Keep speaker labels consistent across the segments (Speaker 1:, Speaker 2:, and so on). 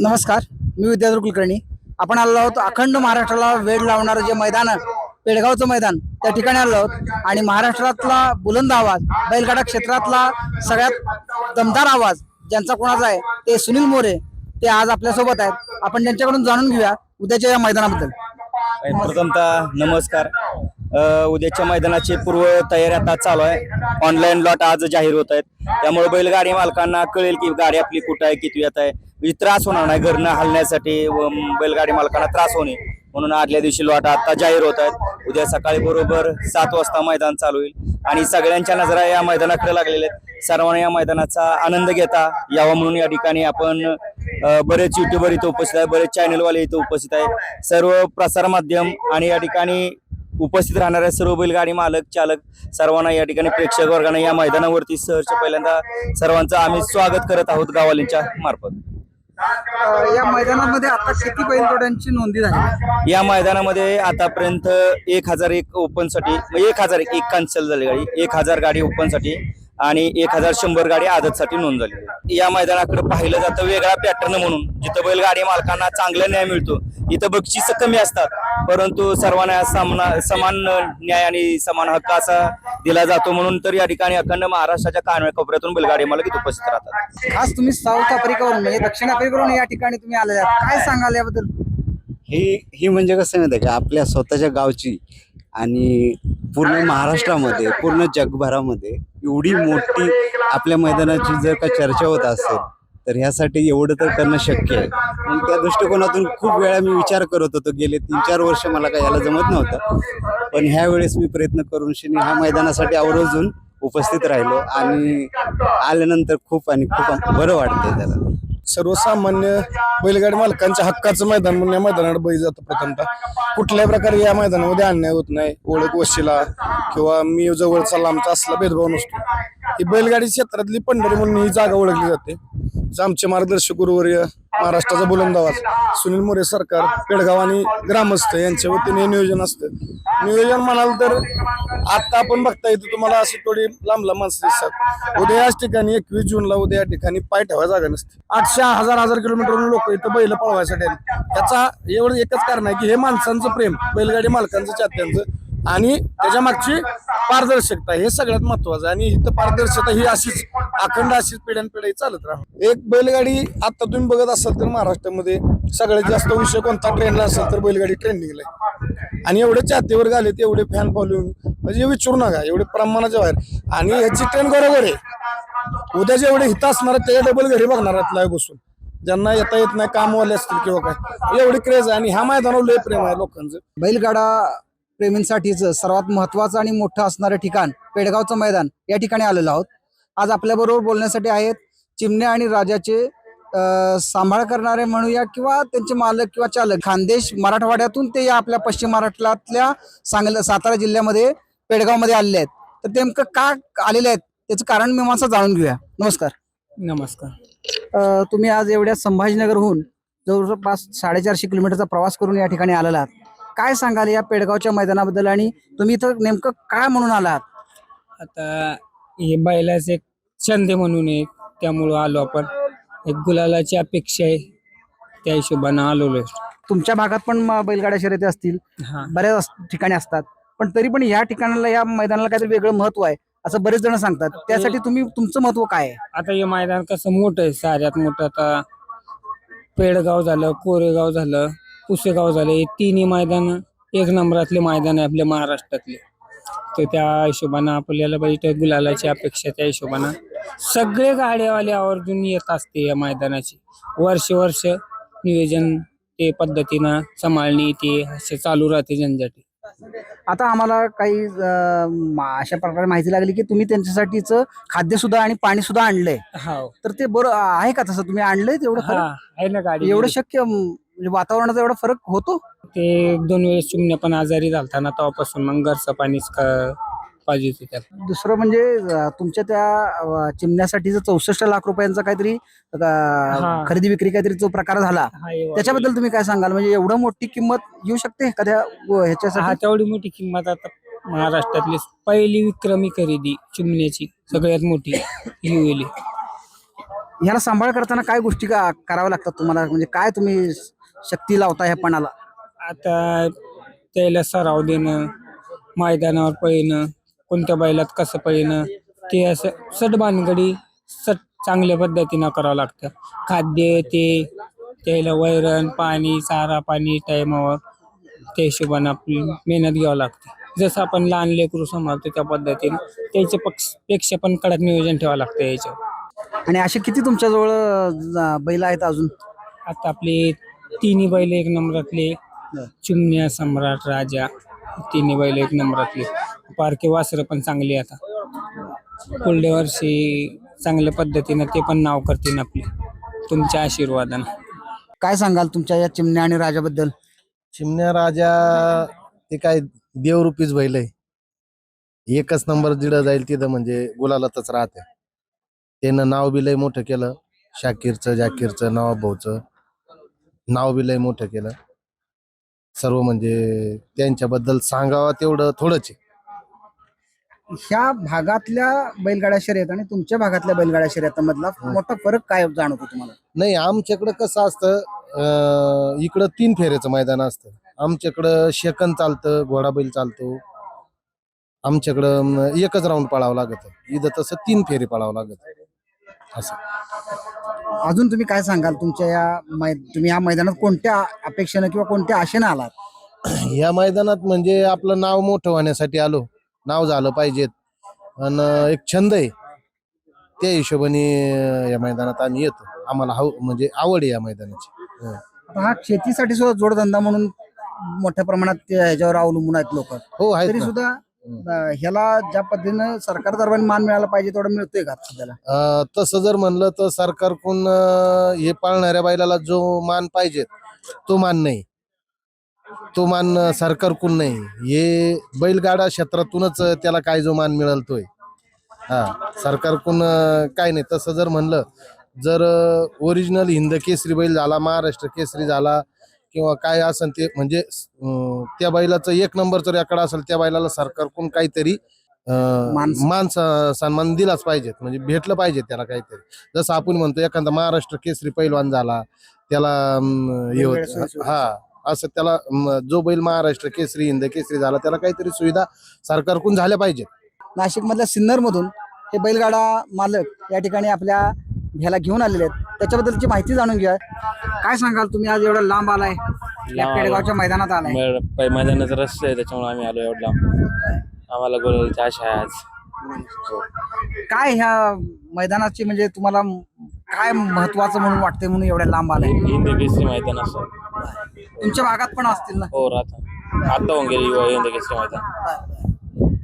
Speaker 1: नमस्कार मी विद्याधर कुलकर्णी. आपण आलो आहोत अखंड महाराष्ट्राला वेळ लावणारं जे मैदान आहे, पेडगावचं मैदान त्या ठिकाणी आलो आहोत. आणि महाराष्ट्रातला बुलंद आवाज बैलगाडा क्षेत्रातला सगळ्यात दमदार आवाज ज्यांचा कोणाचा आहे ते सुनील मोरे ते आज आपल्यासोबत आहेत. आपण त्यांच्याकडून जाणून घेऊया उद्याच्या या मैदानाबद्दल.
Speaker 2: प्रथमतः नमस्कार. उद्याच्या मैदानाची पूर्व तयारी आता चालू आहे. ऑनलाईन लॉट आज जाहीर होत आहेत. त्यामुळे बैलगाडी मालकांना कळेल की गाडी आपली कुठं आहे किती येत आहे. म्हणजे त्रास होणार नाही घरनं हलण्यासाठी व बैलगाडी मालकांना त्रास होणे. म्हणून आदल्या दिवशी लॉट आता जाहीर होत आहेत. उद्या सकाळी बरोबर सात वाजता मैदान चालू होईल. आणि सगळ्यांच्या नजरा या मैदानाकडे लागलेल्या आहेत. सर्वांना या मैदानाचा आनंद घेता यावा म्हणून या ठिकाणी आपण बरेच युट्यूबर इथं उपस्थित आहे बरेच चॅनलवाले इथं उपस्थित आहे सर्व प्रसार माध्यम आणि या ठिकाणी उपस्थित राहणाऱ्या सर्व बैलगाडी मालक चालक सर्वांना या ठिकाणी प्रेक्षक वर्गाने या मैदानावरती सहर्ष पहिल्यांदा सर्वांचं आम्ही स्वागत करत आहोत गावालींच्या मार्फत.
Speaker 1: या मैदानामध्ये आता किती बैलजोड्यांची नोंदी झाली?
Speaker 2: या मैदानामध्ये आतापर्यंत एक हजार एक ओपनसाठी म्हणजे एक हजार एक एक कॅन्सल झाली गाडी. एक हजार गाडी ओपनसाठी आणि एक हजार शंभर गाडी आदत साठी नोंद झाली. या मैदानाकडे पाहिलं जातं वेगळा पॅटर्न म्हणून. जिथं बैलगाडी मालकांना चांगला न्याय मिळतो इथं बक्षीस कमी असतात. परंतु सर्वांना सामना समान न्याय आणि समान हक्क असा दिला जातो म्हणून तर या ठिकाणी अखंड महाराष्ट्राच्या कानवे कोपऱ्यातून बैलगाडी मालक इथं उपस्थित राहतात.
Speaker 1: खास तुम्ही साऊथ आफ्रिकेवरून म्हणजे दक्षिण आफ्रिकेवरून या ठिकाणी तुम्ही आहात. काय सांगाल याबद्दल?
Speaker 3: ही ही म्हणजे कसं माहिती का? आपल्या स्वतःच्या गावची आणि पूर्ण महाराष्ट्रामध्ये पूर्ण जगभरामध्ये एवढी मोठी आपल्या मैदानाची जर का चर्चा होत असेल तर ह्यासाठी एवढं तर करणं शक्य आहे. त्या दृष्टिकोनातून खूप वेळा मी विचार करत होतो गेले तीन चार वर्ष मला काय याला जमत नव्हतं. पण ह्या वेळेस मी प्रयत्न करून शनी ह्या मैदानासाठी आवर्जून उपस्थित राहिलो आणि आल्यानंतर खूप आणि खूप बरं वाटतंय त्याला.
Speaker 4: सर्वसामान्य बैलगाडी मालकांच्या हक्काचं मैदान म्हणून या मैदानात बैल जातं प्रथमतः. कुठल्याही प्रकारे या मैदानामध्ये अन्याय होत नाही. ओळख वशिला किंवा मी जवळचा लांबचा असला भेदभाव नसतो. ही बैलगाडी क्षेत्रातली पंढरी म्हणून ही जागा ओळखली जाते. आमचे मार्गदर्शक गुरुवर्य महाराष्ट्राचा बुलंदावाज सुनील मोरे सरकार पेडगाव आणि ग्रामस्थ यांच्या वतीने हे नियोजन असतं. नियोजन म्हणाल तर आता आपण बघता येतो तुम्हाला अशी थोडी लांब लांब माणसं दिसतात. उद्या याच ठिकाणी एकवीस जूनला उद्या या ठिकाणी पाय ठेवायला जागा नसते. आठशे हजार हजार किलोमीटरवरून लोक इथं बैल पळवायसाठी आले त्याचा एवढं एकच कारण आहे की हे माणसांचं प्रेम बैलगाडी मालकांचं चात्यांचं आणि त्याच्या मागची पारदर्शकता हे सगळ्यात महत्वाचं आहे. आणि इथं पारदर्शकता ही अशीच अखंड अशीच पिढ्यानपिढ्या चालत राहा. एक बैलगाडी आता तुम्ही बघत असाल तर महाराष्ट्रामध्ये सगळ्यात जास्त विषय कोणता ट्रेंडला असेल तर बैलगाडी ट्रेंडिंगला आहे. आणि एवढे चाहतेवर आले एवढे फॅन फॉलोईंग म्हणजे विचारू नका एवढे प्रमाणाच्या बाहेर. आणि ह्याची ट्रेंड बरोबर आहे. उद्या जेवढे हित असणार आहेत, त्याच्या डबल घरी बघणार आहेत लाईव्ह बसून. ज्यांना येता येत नाही कामवाले असतील किंवा काय. एवढी क्रेज आहे. आणि ह्या मैदानावर लय प्रेम आहे लोकांचं.
Speaker 1: बैलगाडा प्रेमींसाठीच सर्वात महत्वाचं आणि मोठं असणारं ठिकाण पेडगावचं मैदान या ठिकाणी आलेलो आहोत. आज आपल्याबरोबर बोलण्यासाठी आहेत चिमणे आणि राजाचे सांभाळ करणारे म्हणूया किंवा त्यांचे मालक किंवा चालक. खानदेश मराठवाड्यातून ते या आपल्या पश्चिम महाराष्ट्रातल्या सांगली सातारा जिल्ह्यामध्ये पेडगावमध्ये आलेले आहेत. तर नेमकं का आलेले आहेत? त्याचं कारण मीमांसा जाणून घेऊया. नमस्कार.
Speaker 5: नमस्कार.
Speaker 1: तुम्ही आज एवढ्या संभाजीनगरहून जवळपास साडेचारशे किलोमीटरचा प्रवास करून या ठिकाणी आलेला आहात. काय सांगाल या पेडगावच्या मैदानाबद्दल आणि तुम्ही इथं नेमकं काय म्हणून आलात?
Speaker 5: आता हे बैलाच एक छंद म्हणून एक त्यामुळं आलो आपण. एक गुलालाची अपेक्षा आहे त्या हिशोबानं आलेलो
Speaker 1: तुमच्या भागात पण म- बैलगाड्या शर्यती असतील
Speaker 5: हा.
Speaker 1: बऱ्याच अस- ठिकाणी असतात. पण तरी पण या ठिकाणाला या मैदानाला काहीतरी वेगळं महत्त्व आहे असं बरेच जण सांगतात. त्यासाठी तुम्ही तुमचं महत्त्व काय आहे?
Speaker 5: आता हे मैदान कसं मोठं आहे साऱ्यात मोठं आता पेडगाव झालं कोरेगाव झालं. पुसेगाव झालं. हे तिन्ही मैदान एक नंबरातले मैदान आहे आपल्या महाराष्ट्रातले. तर त्या हिशोबानं आपल्याला पाहिजे गुलालाची अपेक्षा त्या हिशोबानं. सगळे गाड्यावाले आवर्जून येत असते या मैदानाची. वर्ष वर्ष नियोजन ते पद्धतीनं सांभाळणी ते असे चालू राहते जनजाती
Speaker 1: आता आम्हाला काही अं, अशा प्रकारे माहिती लागली की तुम्ही त्यांच्यासाठीच खाद्य सुद्धा आणि पाणी सुद्धा आणलंय.
Speaker 5: हा.
Speaker 1: तर ते बरं आहे का तसं? तुम्ही आणलंय तेवढं
Speaker 5: हा? आहे ना गाडी.
Speaker 1: एवढं शक्य म, म्हणजे वातावरणाचा एवढा फरक होतो?
Speaker 5: ते एक दोन वेळेस चिमण्या पण आजारी झालता ना तेव्हापासून मग घरचं पाणीच का- पाहिजे होती त्याला
Speaker 1: दुसरं म्हणजे अं, तुमच्या त्या अं, चिमण्यासाठीचं चौसष्ट लाख रुपयांचा काहीतरी अं,
Speaker 5: हा.
Speaker 1: खरेदी विक्री काहीतरी जो प्रकार झाला
Speaker 5: हा,
Speaker 1: त्याच्याबद्दल तुम्ही काय सांगाल? म्हणजे एवढं मोठी किंमत येऊ शकते एखाद्या व-
Speaker 5: हा
Speaker 1: ह्याच्यासाठी?
Speaker 5: तेवढी मोठी किंमत आता महाराष्ट्रातली पहिली विक्रमी खरेदी चिमण्याची सगळ्यात मोठी ही होईल
Speaker 1: ह्याला सांभाळ करताना काय गोष्टी का कराव्या लागतात तुम्हाला? म्हणजे काय तुम्ही शक्ती लावता ह्या पणाला?
Speaker 5: आता त्याला सराव देणं मैदानावर पळणं कोणत्या बैलात कसं पळणं ते असं सट बांधगडी सट चांगल्या पद्धतीनं करावं लागतं. खाद्य ते त्याला वैरण पाणी चारा पाणी टायमावर त्या हिशोबानं आपली मेहनत घ्यावं लागते. जसं आपण लहान लेकरू सांभाळतो त्या पद्धतीनं त्याच्या पक्षपेक्षा पण कडक नियोजन ठेवावं लागतं याच्यावर.
Speaker 1: आणि असे किती तुमच्याजवळ अं, बैल आहेत अजून?
Speaker 5: आता आपले तिन्ही बैल एक नंबरातले. चिमण्या सम्राट राजा तिन्ही बैल एक नंबरातले. पारखे वासरं पण चांगली आता. पुढल्या वर्षी चांगल्या पद्धतीनं ते पण नाव करतील आपले. तुमच्या आशीर्वादानं.
Speaker 1: काय सांगाल तुमच्या या चिमण्या आणि राजाबद्दल?
Speaker 6: चिमण्या राजा ते काय देवरूपीच बैल आहे. एकच नंबर जिडं जाईल तिथं म्हणजे गुलालातच राहते. त्यानं नाव बी लय मोठं केलं. शाकीरचं जाकीरचं नवाब भाऊचं नाव बी लय मोठं केलं. सर्व म्हणजे त्यांच्याबद्दल सांगावं तेवढं थोडंच आहे.
Speaker 1: ह्या भागातल्या बैलगाड्या शर्यत आणि तुमच्या भागातल्या बैलगाड्या शर्यतामधला मोठा फरक काय जाणवतो तुम्हाला?
Speaker 6: नाही आमच्याकडं कसं असतं अं, इकडं तीन फेऱ्याचं मैदान असतं. आमच्याकडं शेकन चालतं घोडाबैल चालतो. आमच्याकडं अं, एकच राऊंड पळावं लागत. इथं तसं तीन फेरी पळावं लागत. असं.
Speaker 1: अजून तुम्ही काय सांगाल? तुमच्या या मै तुम्ही या मैदानात कोणत्या अपेक्षेनं किंवा कोणत्या आशेनं आलात?
Speaker 6: या मैदानात म्हणजे आपलं नाव मोठं होण्यासाठी आलो. नाव झालं पाहिजेत. आणि एक छंद आहे. त्या हिशोबाने या मैदानात आम्ही येतो. आम्हाला हाव म्हणजे आवड आहे या मैदानाची. हं.
Speaker 1: आता हा शेतीसाठी सुद्धा जोडधंदा म्हणून मोठ्या प्रमाणात ते ह्याच्यावर अवलंबून आहेत लोक.
Speaker 6: हो आहेत
Speaker 1: तरी
Speaker 6: ना.
Speaker 1: सुद्धा ह्याला ज्या पद्धतीनं सरकार दरम्यान मान मिळाला पाहिजे तेवढा मिळतोय का सध्याला?
Speaker 6: तसं जर म्हणलं तर सरकारकडून हे पाळणाऱ्या बैलाला जो मान पाहिजे तो मान नाही. तो मान सरकारकडून नाही. हे बैलगाडा क्षेत्रातूनच त्याला काय जो मान मिळतोय हा सरकारकडून काय नाही. तसं जर म्हणलं जर ओरिजिनल हिंद केसरी बैल झाला महाराष्ट्र केसरी झाला किंवा काय असेल ते म्हणजे त्या बैलाचं एक नंबरचं रेकॉर्ड असेल त्या बैलाला सरकारकडून काहीतरी
Speaker 1: मान-
Speaker 6: सन्मान दिलाच पाहिजेत. म्हणजे भेटलं पाहिजे त्याला काहीतरी. जसं आपण म्हणतो एखादा महाराष्ट्र केसरी पैलवान झाला त्याला हे असं त्याला जो बैल महाराष्ट्र केसरी हिंद केसरी झाला त्याला काहीतरी सुविधा सरकारकडून झाल्या पाहिजेत.
Speaker 1: नाशिक मधल्या सिन्नर मधून हे बैलगाडा मालक या ठिकाणी आपल्या ह्याला घेऊन आलेले आहेत. त्याच्याबद्दलची माहिती जाणून घ्या काय सांगाल तुम्ही? आज एवढा लांब आलाय. या
Speaker 7: लांब
Speaker 1: पेडगावच्या मैदानात आलाय.
Speaker 7: पै- मैदानाचा रस्ता आहे त्याच्यामुळे आम्ही आलो एवढा आम्हाला गोलाची आशा आहे आज.
Speaker 1: काय ह्या मैदानाची म्हणजे तुम्हाला म- काय महत्वाचं म्हणून वाटतंय म्हणून एवढ्या लांब आलाय?
Speaker 7: हिंद केसरी मैदान असं.
Speaker 1: तुमच्या भागात पण असतील ना?
Speaker 7: हो राहता. आता होऊन गेली युवा हिंद केसरी मैदान.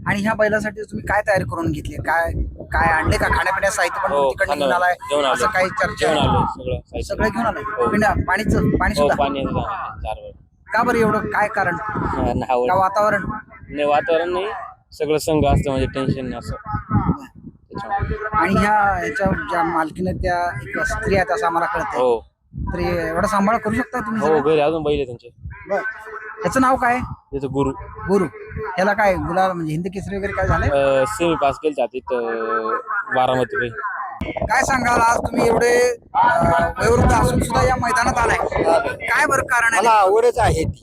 Speaker 1: आणि ह्या बैलासाठी तुम्ही काय तयारी करून घेतली? काय काय आणले का? खाण्यापिण्या साहित्य पण
Speaker 7: हो
Speaker 1: तिकडे
Speaker 7: खाणं-
Speaker 1: घेऊन आलाय.
Speaker 7: जेवण
Speaker 1: असं काही चर्चा
Speaker 7: जेवण
Speaker 1: आहे?
Speaker 7: आलो सगळं साहित्य.
Speaker 1: सगळं घेऊन आलंय
Speaker 7: हो.
Speaker 1: पिण्या पाणीचं पाणी
Speaker 7: हो
Speaker 1: सुद्धा?
Speaker 7: पाणी चार वेळ
Speaker 1: का बरं एवढं? काय कारण? वातावरण?
Speaker 7: नाही वातावरण नाही. सगळं संघ असतं म्हणजे टेन्शन नाही असं. त्याच्यामुळे.
Speaker 1: आणि ह्या ह्याच्या ज्या मालकीने त्या एक स्त्री आहेत असं आम्हाला कळतंय.
Speaker 7: हो.
Speaker 1: तरी एवढा सांभाळ करू शकता तुम्ही
Speaker 7: हो? घरी अजून बैल आहे त्यांचे.
Speaker 1: बरं. ह्याचं नाव काय?
Speaker 7: त्याचं गुरु.
Speaker 1: गुरु. ह्याला काय गुलाल म्हणजे हिंद केसरी वगैरे काय झालंय?
Speaker 7: सेमी पास केले जाते बारामती
Speaker 1: काय सांगाल आज तुम्ही एवढे अं, वयोवृद्ध असून सुद्धा या मैदानात आलाय. काय बरं कारण
Speaker 8: मला
Speaker 1: आहे
Speaker 8: आवडच आहे ती.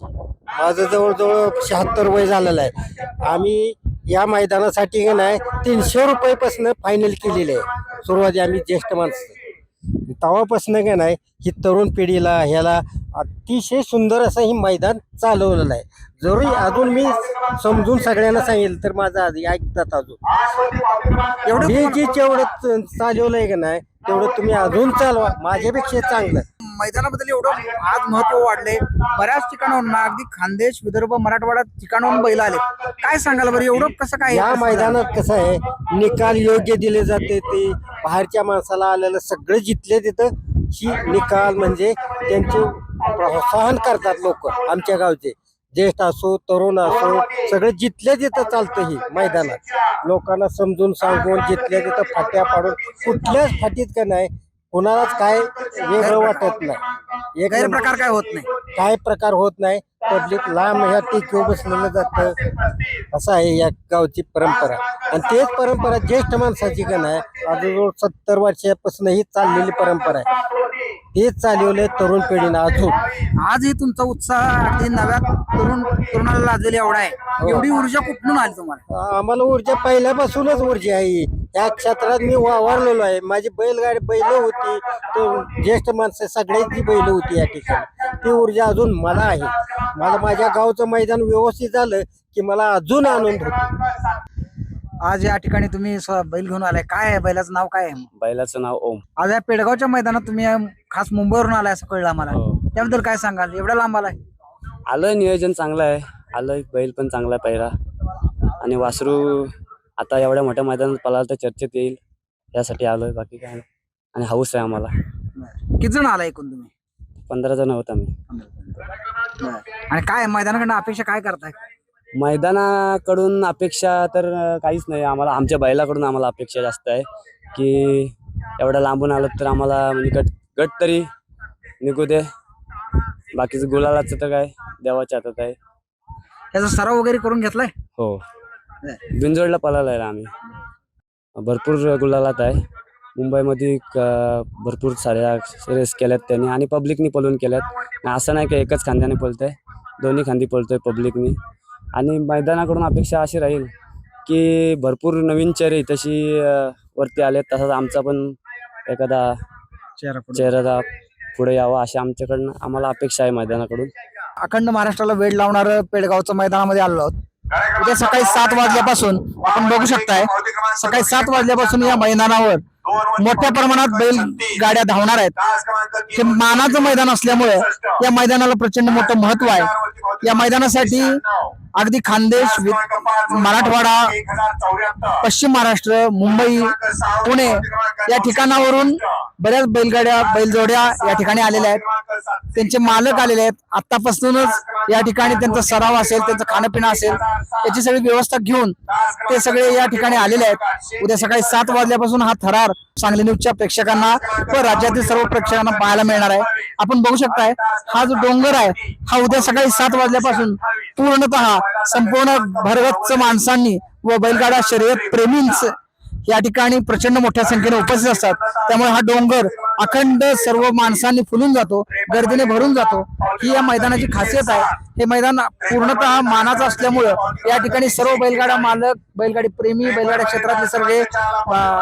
Speaker 8: माझं जवळजवळ शहात्तर वय झालेलं आहे. आम्ही या मैदानासाठी का नाही तीनशे रुपयापासून फायनल केलेले आहे. सुरुवाती आम्ही ज्येष्ठ माणसं. तेव्हापासून का नाही ही तरुण पिढीला ह्याला अतिशय सुंदर असं ही मैदान चालवलेलं आहे. जरी अजून मी समजून सगळ्यांना सांगेल तर माझं आधी ऐकतात अजून.
Speaker 1: एवढं
Speaker 8: मी जे जेवढं चालवलंय का नाही तेवढं तुम्ही अजून चालवा. माझ्यापेक्षा चांगलं.
Speaker 1: मैदानाबद्दल एवढं आज महत्त्व वाढले बऱ्याच ठिकाणाहून अगदी खानदेश विदर्भ मराठवाडा ठिकाणाहून बैल आले काय सांगाल बरं एवढं कसं काय
Speaker 8: या मैदानात कसं आहे निकाल योग्य दिले जाते ते. बाहेरच्या माणसाला आलेलं सगळं जिथले तिथं ही निकाल म्हणजे त्यांचे प्रोत्साहन करतात लोक आमच्या गावचे. ज्येष्ठ असो तरुण असो सगळं जिथल्या तिथं चालतं ही मैदानात. लोकांना समजून सांगून जिथल्या तिथं फाट्या पाडून कुठल्याच फाटीत का नाही कोणालाच काय वेगळं वाटत नाही. एक
Speaker 1: गैरप्रकार काय होत नाही.
Speaker 8: काय प्रकार होत नाही पब्लिक लांब ह्या टेकीवर बसलेलं जातं. असं आहे या गावची परंपरा. आणि तेच परंपरा ज्येष्ठ माणसाची का नाही जवळजवळ सत्तर वर्षापासून ही चाललेली परंपरा आहे. तेच चालवलंय तरुण पिढीनं अजून
Speaker 1: आजही तुमचा उत्साह अगदी नव्या तरुण तरुणाला लाजलेला एवढा आहे. एवढी ऊर्जा कुठून आली तुम्हाला?
Speaker 8: आम्हाला ऊर्जा पहिल्यापासूनच ऊर्जा आहे या क्षेत्रात मी वावरलेलो आहे. माझी बैलगाडी बैल होती. तो ज्येष्ठ माणसं सगळ्यांची बैल होती या ठिकाणी ती ऊर्जा अजून मला आहे. मला माझ्या गावचं मैदान व्यवस्थित झालं की मला अजून आनंद होतो.
Speaker 1: आज या ठिकाणी तुम्ही स्व- बैल घेऊन आलाय. काय आहे? बैलाचं नाव काय आहे?
Speaker 7: बैलाचं नाव ओम.
Speaker 1: आज या पेडगावच्या मैदानात तुम्ही खास मुंबईवरून आलाय असं कळलं आम्हाला.
Speaker 7: हो.
Speaker 1: त्याबद्दल काय सांगाल? एवढा लांब आलाय.
Speaker 7: आलं नियोजन चांगलं आहे. आलं बैल पण चांगला आहे पहिला. आणि वासरू आता एवढ्या मोठ्या मैदानात पळाला तर चर्चेत येईल. यासाठी आलोय बाकी काय नाही. आणि हाऊस आहे आम्हाला.
Speaker 1: किती जण आलाय एकूण तुम्ही?
Speaker 7: पंधरा जण होत आम्ही.
Speaker 1: आणि काय मैदानाकडनं अपेक्षा काय करताय?
Speaker 7: मैदानाकडून अपेक्षा तर काहीच नाही. आम्हाला आमच्या बैलाकडून आम्हाला अपेक्षा जास्त आहे की एवढ्या लांबून आलं तर आम्हाला म्हणजे गट गट तरी निघू दे. बाकीचं गुलालाचं तर काय देवाच्या हातात आहे.
Speaker 1: त्याचा सराव वगैरे करून घेतलाय?
Speaker 7: हो. बिंजोडला पळाला आहे आम्ही. भरपूर गुलालात आहे. मुंबईमध्ये क- भरपूर साऱ्या रेस केल्यात त्यांनी आणि पब्लिकनी पळून केल्यात. असं नाही की एकच खांद्याने पळतंय. दोन्ही खांदी पळतोय पब्लिकनी आणि मैदानाकडून अपेक्षा अशी राहील की भरपूर नवीन चेहरे तशी वरती आलेत तसाच आमचा पण एखादा चेहरा पुढे. यावा अशी आमच्याकडनं आम्हाला अपेक्षा आहे मैदानाकडून.
Speaker 1: अखंड महाराष्ट्राला वेळ लावणार पेडगावचं मैदानामध्ये आलो आहोत. उद्या सकाळी सात वाजल्यापासून आपण बघू शकताय सकाळी सात वाजल्यापासून या मैदानावर मोठ्या प्रमाणात बैल गाड्या धावणार आहेत. हे मानाचं मैदान असल्यामुळे या मैदानाला प्रचंड मोठं महत्त्व आहे. या मैदानासाठी अगदी खानदेश मराठवाडा पश्चिम महाराष्ट्र मुंबई पुणे या ठिकाणावरून बऱ्याच बैलगाड्या बैलजोड्या या ठिकाणी आलेल्या आहेत. त्यांचे मालक आलेले आहेत. आतापासूनच या ठिकाणी त्यांचा सराव असेल त्यांचं खाणं असेल याची सगळी व्यवस्था घेऊन ते सगळे या ठिकाणी आलेले आहेत. उद्या सकाळी सात वाजल्यापासून हा थरार सांगली न्यूजच्या प्रेक्षकांना व राज्यातील सर्व प्रेक्षकांना पाहायला मिळणार आहे. आपण बघू शकताय हा जो डोंगर आहे हा उद्या सकाळी सात वाजल्यापासून पूर्णतः संपूर्ण भरगच्च माणसांनी व बैलगाडा शर्यत प्रेमींच या ठिकाणी प्रचंड मोठ्या संख्येने उपस्थित असतात. त्यामुळे हा डोंगर अखंड सर्व माणसांनी फुलून जातो गर्दीने भरून जातो. ही या मैदानाची खासियत आहे. हे मैदान पूर्णतः मानाचं असल्यामुळं या ठिकाणी सर्व बैलगाडा मालक बैलगाडी प्रेमी बैलगाडा क्षेत्रातले सर्व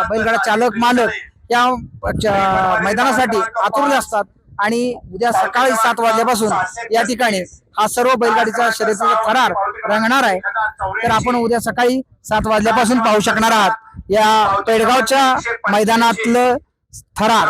Speaker 1: बैलगाडा चालक मालक या मैदानासाठी आतुरले असतात. आणि उद्या सकाळी सात वाजल्यापासून या ठिकाणी हा सर्व बैलगाडीचा शर्यतीचा थरार रंगणार आहे. तर आपण उद्या सकाळी सात वाजल्यापासून पाहू शकणार आहात. या पेडगावच्या मैदानातलं थरार.